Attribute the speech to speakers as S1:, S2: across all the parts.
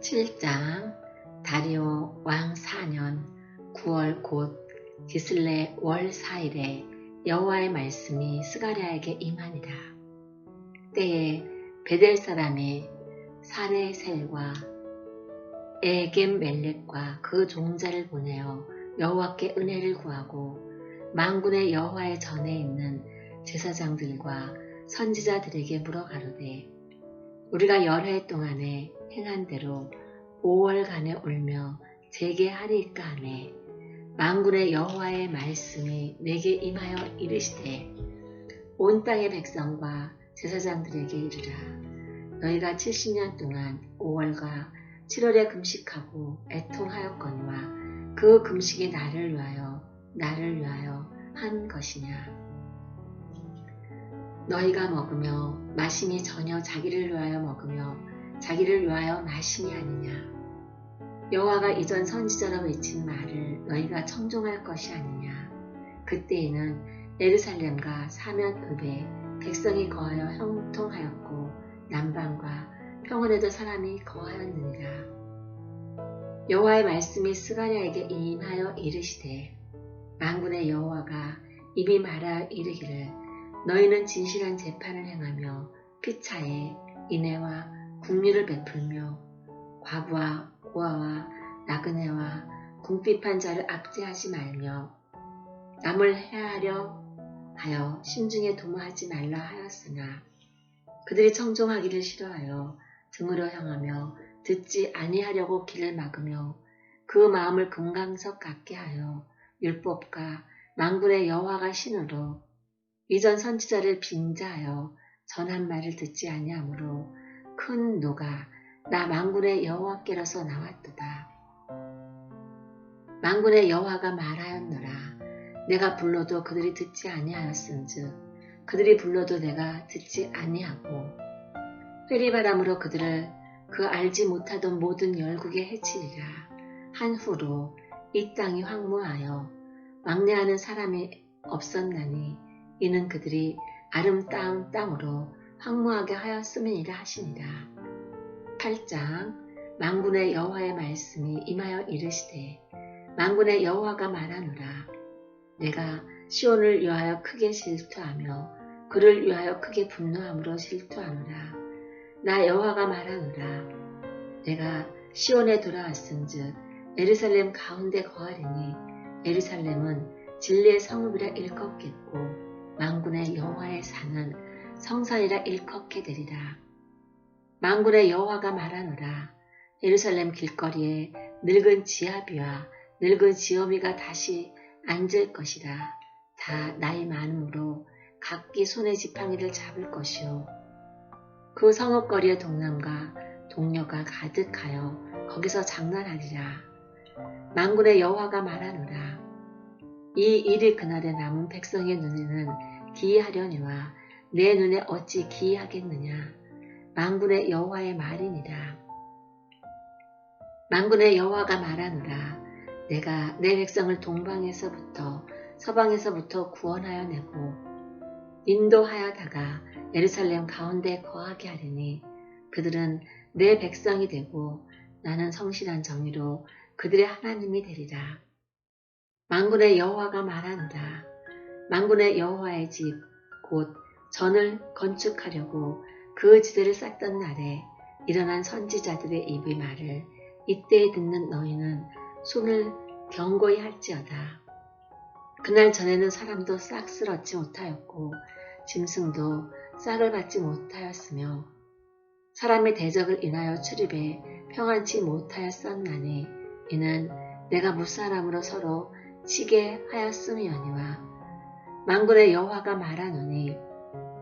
S1: 7장 다리오 왕 4년 9월 곧 기슬레 월 4일에 여호와의 말씀이 스가랴에게 임하니라. 때에 베델 사람의 사레셀과 에겜 멜렉과 그 종자를 보내어 여호와께 은혜를 구하고 망군의 여호와의 전에 있는 제사장들과 선지자들에게 물어가로되 우리가 열해 동안에 행한 대로 5월간에 울며 재개하리까 하네. 망군의 여호와의 말씀이 내게 임하여 이르시되 온 땅의 백성과 제사장들에게 이르라. 너희가 70년 동안 5월과 7월에 금식하고 애통하였거니와 그 금식이 나를 위하여 나를 위하여 한 것이냐 너희가 먹으며 마심이 전혀 자기를 위하여 먹으며 자기를 위하여 마심이 아니냐? 여호와가 이전 선지자로 외친 말을 너희가 청종할 것이 아니냐? 그때에는 예루살렘과 사면읍에 백성이 거하여 형통하였고 남방과 평원에도 사람이 거하였느니라. 여호와의 말씀이 스가랴에게 임하여 이르시되 만군의 여호와가 입이 말하 이르기를 너희는 진실한 재판을 행하며 피차에 인애와 국리를 베풀며 과부와 고아와 나그네와 궁핍한 자를 압제하지 말며 남을 해하려 하여 심중에 도모하지 말라 하였으나 그들이 청종하기를 싫어하여 등으로 향하며 듣지 아니하려고 길을 막으며 그 마음을 금강석 같게 하여 율법과 망군의 여호와가 신으로 이전 선지자를 빙자하여 전한 말을 듣지 아니하므로 큰 노가 나 망군의 여호와께로서 나왔도다. 망군의 여호와가 말하였노라. 내가 불러도 그들이 듣지 아니하였은즉 그들이 불러도 내가 듣지 아니하고 회리바람으로 그들을 그 알지 못하던 모든 열국에 해치리라. 한 후로 이 땅이 황무하여 왕래하는 사람이 없었나니 이는 그들이 아름다운 땅으로 황무하게 하였음이니라 하시니라. 8장 망군의 여호와의 말씀이 임하여 이르시되 망군의 여호와가 말하노라. 내가 시온을 위하여 크게 질투하며 그를 위하여 크게 분노함으로 질투하노라. 나 여호와가 말하노라. 내가 시온에 돌아왔은즉 에르살렘 가운데 거하리니 에르살렘은 진리의 성읍이라 일컫겠고 망군의 여호와의 산은 성산이라 일컫게 되리라. 망군의 여호와가 말하노라. 예루살렘 길거리에 늙은 지아비와 늙은 지어미가 다시 앉을 것이라. 다 나이 많음으로 각기 손에 지팡이를 잡을 것이요. 그 성읍거리의 동남과 동료가 가득하여 거기서 장난하리라. 망군의 여호와가 말하노라. 이 일이 그날에 남은 백성의 눈에는 기이하려니와 내 눈에 어찌 기이하겠느냐. 망군의 여호와의 말이니라. 망군의 여호와가 말하노라. 내가 내 백성을 동방에서부터 서방에서부터 구원하여 내고 인도하여다가 예루살렘 가운데 거하게 하리니 그들은 내 백성이 되고 나는 성실한 정의로 그들의 하나님이 되리라. 망군의 여호와가 말하노라. 망군의 여호와의 집 곧 전을 건축하려고 그 지대를 쌓던 날에 일어난 선지자들의 입의 말을 이때에 듣는 너희는 손을 경고히 할지어다. 그날 전에는 사람도 싹 쓸었지 못하였고 짐승도 싹을 받지 못하였으며 사람의 대적을 인하여 출입에 평안치 못하였었나니 이는 내가 무사람으로 서로 치게 하였음이오니와 망군의 여호와가 말하노니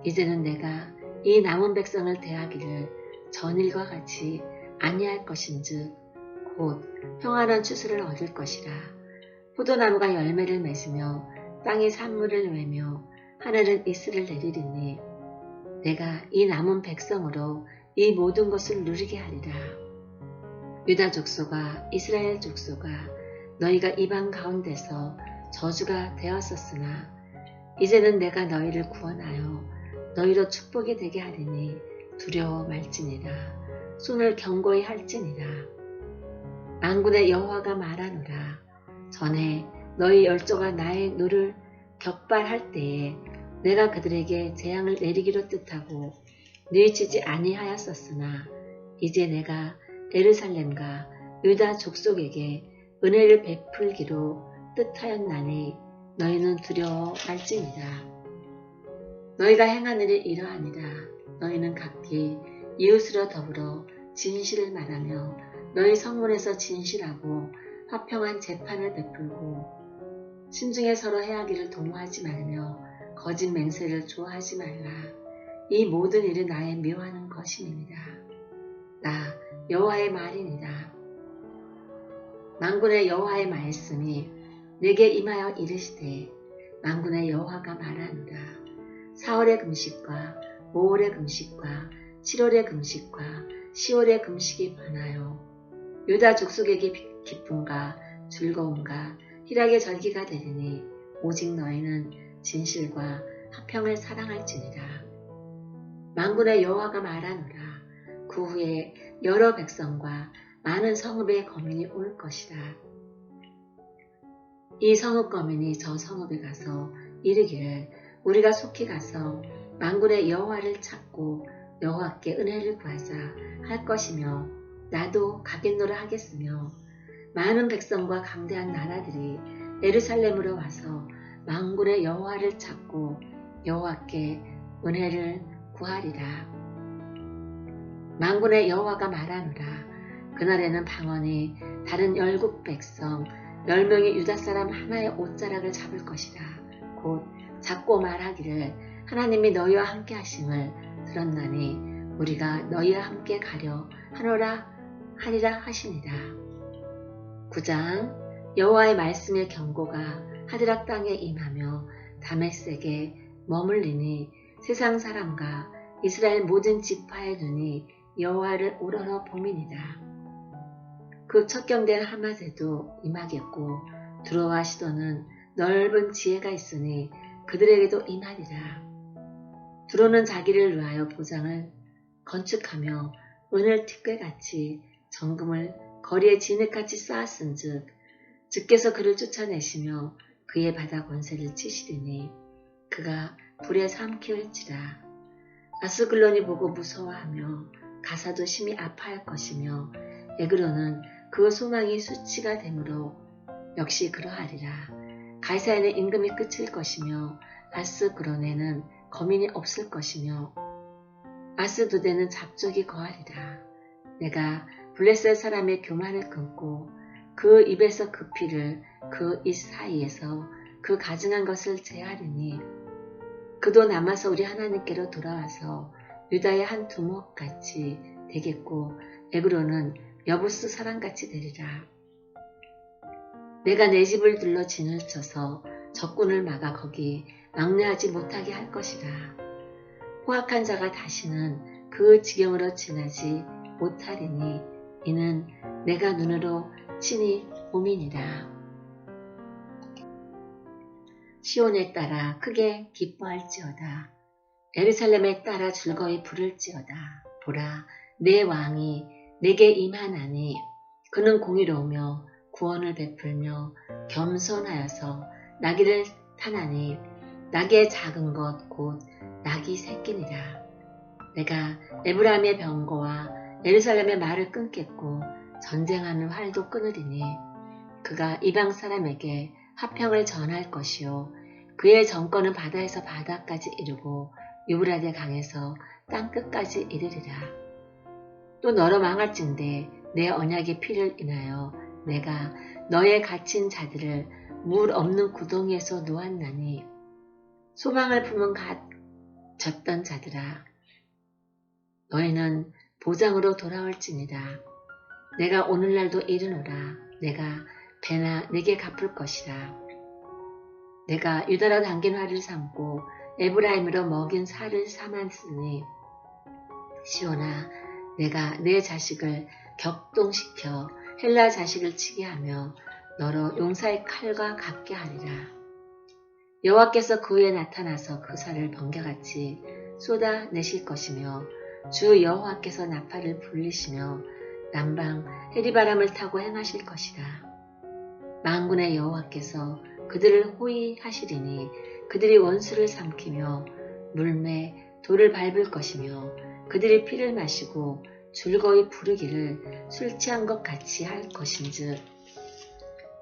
S1: 이제는 내가 이 남은 백성을 대하기를 전일과 같이 아니할 것인즉 곧 평안한 추수를 얻을 것이라 포도나무가 열매를 맺으며 땅이 산물을 외며 하늘은 이슬을 내리리니 내가 이 남은 백성으로 이 모든 것을 누리게 하리라. 유다 족소가 이스라엘 족소가 너희가 이방 가운데서 저주가 되었었으나 이제는 내가 너희를 구원하여 너희로 축복이 되게 하리니 두려워 말지니라. 손을 경고히 할지니라. 만군의 여호와가 말하노라. 전에 너희 열조가 나의 누를 격발할 때에 내가 그들에게 재앙을 내리기로 뜻하고 뉘치지 아니하였었으나 이제 내가 에르살렘과 유다 족속에게 은혜를 베풀기로 뜻하였나니 너희는 두려워 말지니라. 너희가 행한 일이 이러하니라. 너희는 각기 이웃으로 더불어 진실을 말하며 너희 성문에서 진실하고 화평한 재판을 베풀고 심중에 서로 해하기를 도모하지 말며 거짓 맹세를 좋아하지 말라. 이 모든 일은 나의 묘하는 것임이니라. 나 여호와의 말이니라. 만군의 여호와의 말씀이 내게 임하여 이르시되 만군의 여호와가 말하노라. 사월의 금식과 5월의 금식과 7월의 금식과 10월의 금식이 변하여 유다 족속에게 기쁨과 즐거움과 희락의 절기가 되리니 오직 너희는 진실과 화평을 사랑할지니라. 만군의 여호와가 말하노라. 그 후에 여러 백성과 많은 성읍의 거민이 올 것이다. 이 성읍 거민이 저 성읍에 가서 이르기를 우리가 속히 가서 만군의 여호와를 찾고 여호와께 은혜를 구하자 할 것이며 나도 가겠노라 하겠으며 많은 백성과 강대한 나라들이 에르살렘으로 와서 만군의 여호와를 찾고 여호와께 은혜를 구하리라. 만군의 여호와가 말하노라. 그날에는 방언이 다른 열국 백성 열 명의 유다 사람 하나의 옷자락을 잡을 것이라. 곧 잡고 말하기를 하나님이 너희와 함께 하심을 들었나니 우리가 너희와 함께 가려 하노라 하리라 하시니라. 9장 여호와의 말씀의 경고가 하드락 땅에 임하며 다메섹에 머물리니 세상 사람과 이스라엘 모든 지파의 눈이 여호와를 우러러 봄이니라. 그 척경된 하맛에도 임하겠고 두로와 시도는 넓은 지혜가 있으니 그들에게도 임하리라. 두로는 자기를 위하여 보장을 건축하며 은을 티끌같이 정금을 거리에 진흙같이 쌓았은즉 주께서 그를 쫓아내시며 그의 바다 권세를 치시리니 그가 불에 삼킬지라 아스글론이 보고 무서워하며 가사도 심히 아파할 것이며 에그로는 그 소망이 수치가 되므로 역시 그러하리라. 가이사에는 임금이 끝일 것이며 아스그론에는 거민이 없을 것이며 아스두데는 잡족이 거하리라. 내가 블레셋 사람의 교만을 끊고 그 입에서 그 피를 그 입 사이에서 그 가증한 것을 제하리니 그도 남아서 우리 하나님께로 돌아와서 유다의 한 두목같이 되겠고 에그로는 여부스 사람같이 되리라. 내가 내 집을 둘러 진을 쳐서 적군을 막아 거기 막내하지 못하게 할 것이라. 포악한 자가 다시는 그 지경으로 지나지 못하리니 이는 내가 눈으로 친히 봄이니라. 시온에 따라 크게 기뻐할지어다. 에르살렘에 따라 즐거이 부를지어다. 보라, 내 왕이 내게 임하나니 그는 공의로우며 구원을 베풀며 겸손하여서 나귀를 타나니 나귀의 작은 것 곧 나귀 새끼니라. 내가 에브라임의 병거와 에르살렘의 말을 끊겠고 전쟁하는 활도 끊으리니 그가 이방 사람에게 화평을 전할 것이요 그의 정권은 바다에서 바다까지 이르고 유브라데 강에서 땅끝까지 이르리라. 또 너로 망할진대 내 언약의 피를 인하여 내가 너의 갇힌 자들을 물 없는 구덩이에서 놓았나니 소망을 품은 갇혔던 자들아 너희는 보장으로 돌아올지니라. 내가 오늘날도 이르노라. 내가 배나 내게 갚을 것이라. 내가 유다로 당긴 화를 삼고 에브라임으로 먹인 살을 삼았으니 시오나 내가 내 자식을 격동시켜 헬라 자식을 치게 하며 너로 용사의 칼과 같게 하리라. 여호와께서 그에 나타나서 그 살을 번개같이 쏟아내실 것이며 주 여호와께서 나팔을 불리시며 남방 해리바람을 타고 행하실 것이다. 망군의 여호와께서 그들을 호위하시리니 그들이 원수를 삼키며 물매 돌을 밟을 것이며 그들이 피를 마시고 즐거이 부르기를 술 취한 것 같이 할 것인즉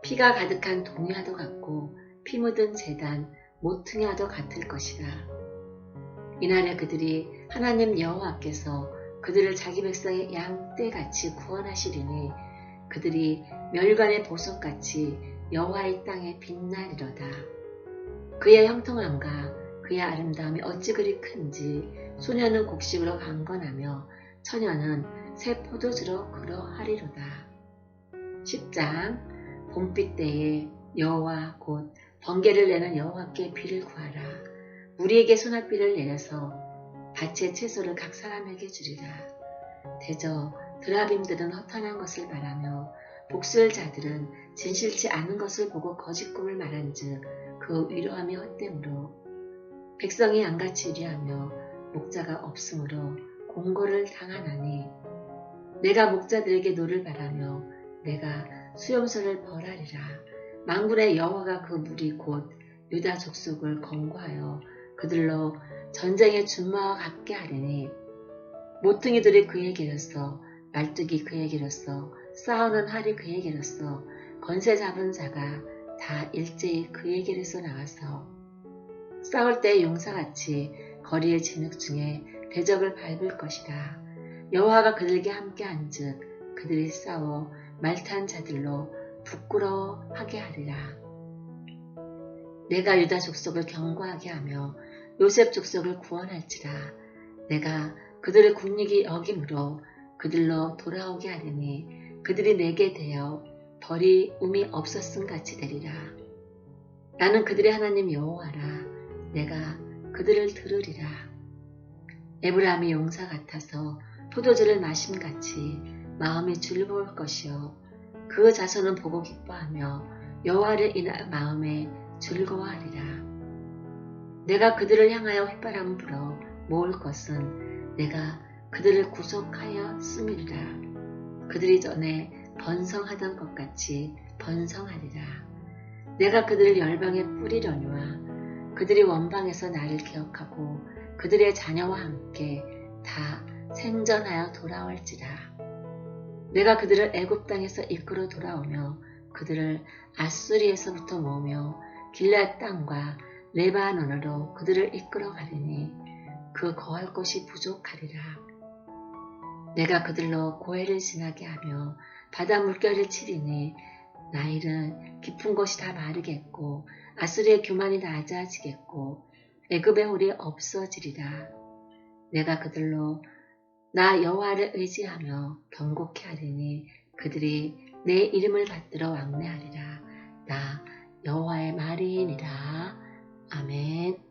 S1: 피가 가득한 동야도 같고 피 묻은 재단 모퉁이와도 같을 것이다. 이날에 그들이 하나님 여호와께서 그들을 자기 백성의 양떼같이 구원하시리니 그들이 멸관의 보석같이 여호와의 땅에 빛나리로다. 그의 형통함과 그의 아름다움이 어찌 그리 큰지 소녀는 곡식으로 강건하며 처녀는 새 포도주로 그러하리로다. 10장 봄빛 때에 여호와 곧 번개를 내는 여호와께 비를 구하라. 우리에게 소낙비를 내려서 밭의 채소를 각 사람에게 주리라. 대저 드라빔들은 허탄한 것을 말하며 복술자들은 진실치 않은 것을 보고 거짓 꿈을 말한즉 그 위로함이 헛됨으로 백성이 양같이 위하며 목자가 없으므로 공고를 당하나니 내가 목자들에게 노를 바라며 내가 수염소를 벌하리라. 망군의 여호와가 그 무리 곧 유다 족속을 권고하여 그들로 전쟁의 준마와 같게 하리니 모퉁이들이 그에게로서 말뚝이 그에게로서 싸우는 활이 그에게로서 건세 잡은 자가 다 일제히 그에게로서 나와서 싸울 때 용사같이 거리의 진흙 중에 대적을 밟을 것이다. 여호와가 그들에게 함께 한즉 그들이 싸워 말탄 자들로 부끄러워하게 하리라. 내가 유다 족속을 경고하게 하며 요셉 족속을 구원할지라. 내가 그들의 국익이 여김으로 그들로 돌아오게 하리니 그들이 내게 대어 벌이 um이 없었음 같이 되리라. 나는 그들의 하나님 여호와라. 내가 그들을 들으리라. 에브라함이 용사 같아서 포도주를 마심같이 마음이 즐거울 것이요 그 자손은 보고 기뻐하며 여호와를 인하 마음에 즐거워하리라. 내가 그들을 향하여 휘바람 불어 모을 것은 내가 그들을 구속하여 쓰미리라. 그들이 전에 번성하던 것 같이 번성하리라. 내가 그들을 열방에 뿌리려니와 그들이 원방에서 나를 기억하고 그들의 자녀와 함께 다 생전하여 돌아올지라. 내가 그들을 애굽 땅에서 이끌어 돌아오며 그들을 아수리에서부터 모으며 길라 땅과 레바논으로 그들을 이끌어 가리니 그 거할 곳이 부족하리라. 내가 그들로 고해를 지나게 하며 바다 물결을 치리니 나일은 깊은 곳이 다 마르겠고 아수리의 교만이 낮아지겠고 애굽의 홀이 없어지리라. 내가 그들로 나 여호와를 의지하며 경고케 하리니 그들이 내 이름을 받들어 왕래하리라. 나 여호와의 말이니라. 아멘.